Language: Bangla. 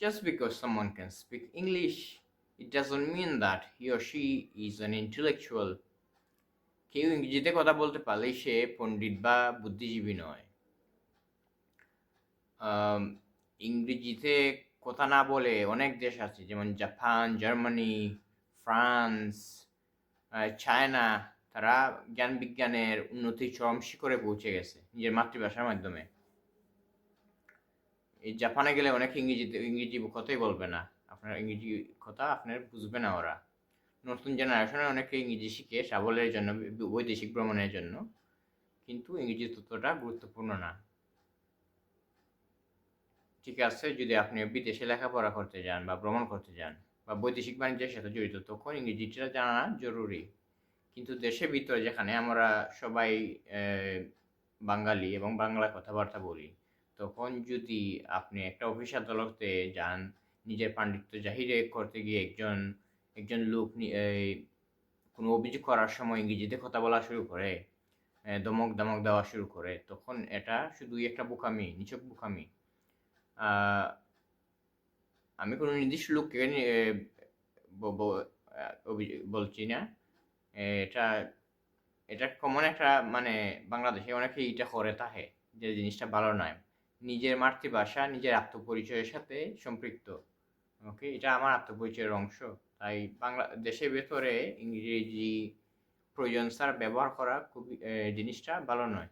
Just because someone can speak English, it doesn't mean that he or she is an intellectual. কেউ ইংরেজিতে কথা বলতে পারলেই সে পণ্ডিত বা বুদ্ধিজীবী নয় ইংরেজিতে কথা না বলে অনেক দেশ আছে যেমন জাপান জার্মানি ফ্রান্স চায়না তারা জ্ঞান বিজ্ঞানের উন্নতির চরম শিখরে পৌঁছে গেছে নিজের মাতৃভাষার মাধ্যমে জাপানে গেলে অনেক ইংরেজিতে ইংরেজি কথাই বলবে না। আপনার ইংরেজি কথা আপনার বুঝবে না ওরা। নতুন জেনারেশনে অনেকে ইংরেজি শিখে সাবলের জন্য, বৈদেশিক ভ্রমণের জন্য। কিন্তু ইংরেজি ততটা গুরুত্বপূর্ণ না। ঠিক আছে, যদি আপনি বিদেশে লেখাপড়া করতে যান বা ভ্রমণ করতে যান বা বৈদেশিক বাণিজ্যের সাথে জড়িত, তখন ইংরেজিটা জানা জরুরি। কিন্তু দেশের ভিতরে যেখানে আমরা সবাই বাঙালি এবং বাংলা কথাবার্তা বলি তখন যদি আপনি একটা অফিস আদালতে যান, নিজের পাণ্ডিত্য জাহিরে করতে গিয়ে একজন একজন লোক কোনো অভিযোগ করার সময় ইংরেজিতে কথা বলা শুরু করে দমক ধমক দেওয়া শুরু করে, তখন এটা শুধুই একটা বোকামি, নিছক বোকামি। আমি কোনো নির্দিষ্ট লোককে বলছি না। এটা এটা কমন একটা মানে বাংলাদেশে অনেকে এটা করে থাকে যে জিনিসটা ভালো নয়। নিজের মাতৃভাষা, নিজের আত্মপরিচয়ের সাথে সম্পৃক্ত। ওকে এটা আমার আত্মপরিচয়ের অংশ। তাই বাংলা, দেশের ভেতরে ইংরেজি প্রয়োজন ছাড়া ব্যবহার করা খুবই জিনিসটা ভালো নয়।